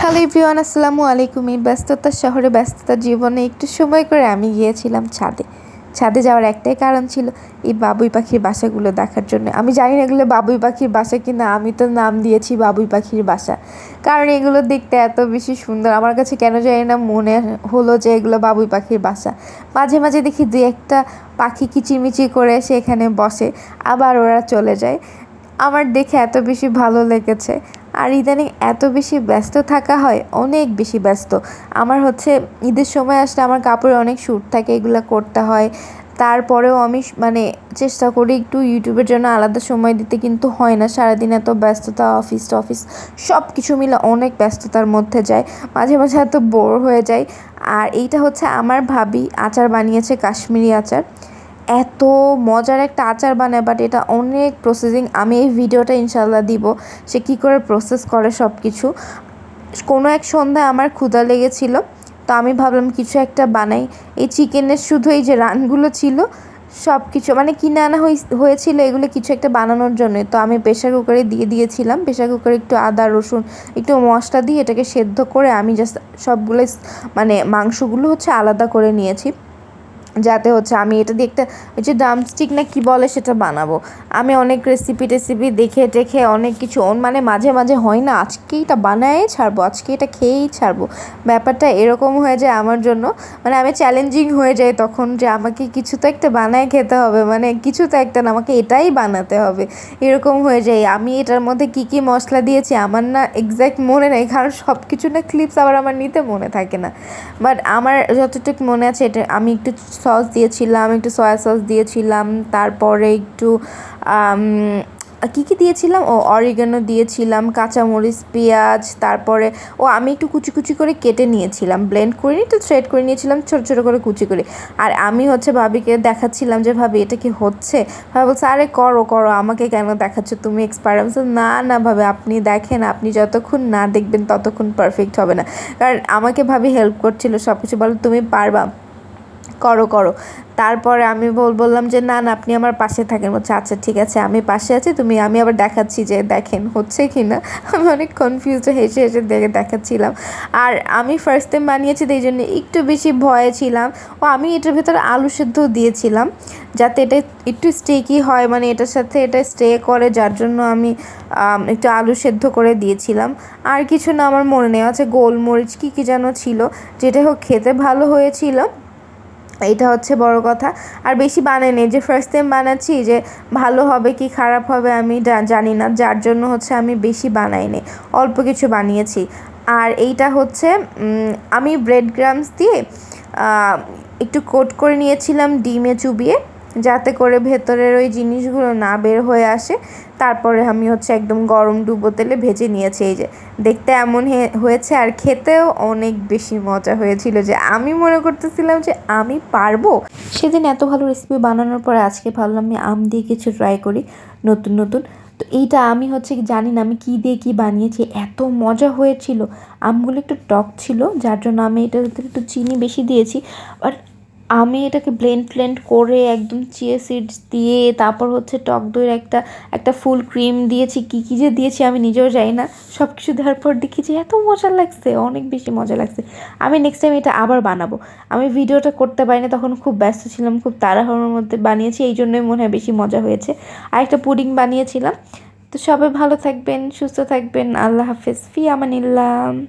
Hello everyone, আসসালামু আলাইকুম। এই ব্যস্ততার শহরে ব্যস্ততার জীবনে একটু সময় করে আমি গিয়েছিলাম ছাদে। ছাদে যাওয়ার একটাই কারণ ছিল এই বাবুই পাখির বাসাগুলো দেখার জন্য। আমি জানি না এগুলো বাবুই পাখির বাসা কিনা, আমি তো নাম দিয়েছি বাবুই পাখির বাসা। কারণ এগুলো দেখতে এত বেশি সুন্দর, আমার কাছে কেন জানি না মনে হলো যে এগুলো বাবুই পাখির বাসা। মাঝে মাঝে দেখি দুই একটা পাখি কিচিমিচি করে এসে এখানে বসে, আবার ওরা চলে যায়। আমার দেখে এত বেশি ভালো লেগেছে। আর ইদানিং এত বেশি ব্যস্ত থাকা হয়, অনেক বেশি ব্যস্ত। আমার হচ্ছে ঈদের সময় আসলে আমার কাপড়ে অনেক শ্যুট থাকে, এগুলো করতে হয়। তারপরেও আমি মানে চেষ্টা করি একটু ইউটিউবের জন্য আলাদা সময় দিতে, কিন্তু হয় না। সারাদিন এত ব্যস্ততা, অফিস টফিস সব কিছু মিলে অনেক ব্যস্ততার মধ্যে যায়। মাঝে মাঝে এত বোর হয়ে যায় আর এইটা হচ্ছে আমার ভাবি আচার বানিয়েছে কাশ্মীরি আচার। এত মজার একটা আচার বানায় বাট এটা অনেক প্রসেসিং আমি এই ভিডিওটা ইনশাল্লাহ দিব। সে কী করে প্রসেস করে সব কিছু কোনো এক সন্ধ্যায় আমার ক্ষুধা লেগেছিল, তো আমি ভাবলাম কিছু একটা বানাই। এই চিকেনের শুধু এই যে রানগুলো ছিল সব কিছু মানে কিনে আনা হয়েছিল, এগুলো কিছু একটা বানানোর জন্য। তো আমি প্রেশার কুকারে দিয়ে দিয়েছিলাম, প্রেশার কুকারে একটু আদা, রসুন, একটু মশলা দিয়ে এটাকে সেদ্ধ করে আমি জাস্ট সবগুলো মানে মাংসগুলো হচ্ছে আলাদা করে নিয়েছি। যাতে হচ্ছে আমি এটা দিয়ে একটা ওই যে ড্রামস্টিক না কি বলে সেটা বানাবো। আমি অনেক রেসিপি টেসিপি দেখে টেখে অনেক কিছু মানে মাঝে মাঝে হয় না আজকে এটা বানায় ছাড়বো, আজকে এটা খেয়েই ছাড়বো। ব্যাপারটা এরকম হয়ে যায় আমার জন্য। মানে আমি চ্যালেঞ্জিং হয়ে যাই তখন যে আমাকে কিছু তো একটা বানায় খেতে হবে মানে কিছু তো একটা না, আমাকে এটাই বানাতে হবে। এরকম হয়ে যায়। আমি এটার মধ্যে কি কি মশলা দিয়েছি আমার না এক্স্যাক্ট মনে নেই, কারণ সব কিছু না ক্লিপস আবার আমার নিতে মনে থাকে না। বাট আমার যতটুকু মনে আছে এটা আমি একটু সস দিয়েছিলাম, একটু সয়া সস দিয়েছিলাম, তারপরে একটু কী কী দিয়েছিলাম? ও অরিগানো দিয়েছিলাম, কাঁচামরিচ, পেঁয়াজ, তারপরে, ও, আমি একটু কুচি কুচি করে কেটে নিয়েছিলাম ব্লেন্ড করে একটু থ্রেড করে নিয়েছিলাম, ছোটো ছোটো করে কুচি করে। আর আমি হচ্ছে ভাবিকে দেখাচ্ছিলাম যে, ভাবি, এটা কি হচ্ছে? ভাবি বলছে, আরে, করো করো, আমাকে কেন দেখাচ্ছ? তুমি এক্সপার্ট না না, ভাবে, আপনি দেখেন, আপনি যতক্ষণ না দেখবেন, ততক্ষণ পারফেক্ট হবে না। কারণ আমাকে ভাবি হেল্প করছিল সব কিছু বলো, তুমি পারবা। করো করো। তারপরে আমি বল, বললাম যে, না না, আপনি আমার পাশে থাকেন। বলছে আচ্ছা ঠিক আছে, আমি পাশে আছি, তুমি, আমি আবার দেখাচ্ছি যে, দেখেন, হচ্ছে কি না? আমি অনেক কনফিউজ হেসে হেসে দেখে দেখাচ্ছিলাম। আর আমি ফার্স্ট টাইম বানিয়েছি এই জন্য একটু বেশি ভয়ে ছিলাম। ও, আমি এটার ভেতরে আলু সেদ্ধ দিয়েছিলাম, যাতে এটা একটু স্টেকি হয় মানে এটার সাথে এটা স্টে করে, যার জন্য আমি, একটু আলু সেদ্ধ করে দিয়েছিলাম। আর কিছু না, আমার মনে নেই, আছে গোলমরিচ, কী কী যেন ছিল, যেটা হোক খেতে ভালো হয়েছিল। এইটা হচ্ছে বড় কথা। আর বেশি বানাইনি যে ফার্স্ট টাইম বানাচ্ছি, যে ভালো হবে কি খারাপ হবে আমি জানি না। যার জন্য হচ্ছে আমি বেশি বানাইনি অল্প কিছু বানিয়েছি। আর এইটা হচ্ছে আমি ব্রেড গ্রামস দিয়ে একটু কোট করে নিয়েছিলাম ডিমে চুবিয়ে। যাতে করে ভেতরের ওই জিনিসগুলো না বের হয়ে আসে। তারপরে আমি হচ্ছে একদম গরম ডুবো তেলে ভেজে নিয়েছি। এই যে দেখতে এমন হয়েছে আর খেতেও অনেক বেশি মজা হয়েছিল যে আমি মনে করতেছিলাম যে আমি পারব। সেদিন এত ভালো রেসিপি বানানোর পরে আজকে ভাবলাম আমি আম দিয়ে কিছু ট্রাই করি, নতুন নতুন। তো এইটা আমি হচ্ছে জানি না আমি কী দিয়ে কী বানিয়েছি, এত মজা হয়েছিল। আমগুলো একটু টক ছিল, যার জন্য আমি ভিতরে একটু চিনি বেশি দিয়েছি। বাট আমি এটাকে ব্লেন্ড ফ্লেন্ড করে একদম চিয়া সিডস দিয়ে তারপর হচ্ছে টক দইয়ের একটা একটা ফুল ক্রিম দিয়েছি। কী কী যে দিয়েছি আমি নিজেও যাই না। সব কিছু দেওয়ার পর দেখি যে এত মজা লাগছে, অনেক বেশি মজা লাগছে। আমি নেক্সট টাইম এটা আবার বানাবো। আমি ভিডিওটা করতে পারিনি, তখন খুব ব্যস্ত ছিলাম, খুব তাড়াহুড়োর মধ্যে বানিয়েছি, এই জন্যই মনে হয় বেশি মজা হয়েছে। আর একটা পুডিং বানিয়েছিলাম। তো সবাই ভালো থাকবেন, সুস্থ থাকবেন। আল্লাহ হাফেজ। ফি আমানিল্লাম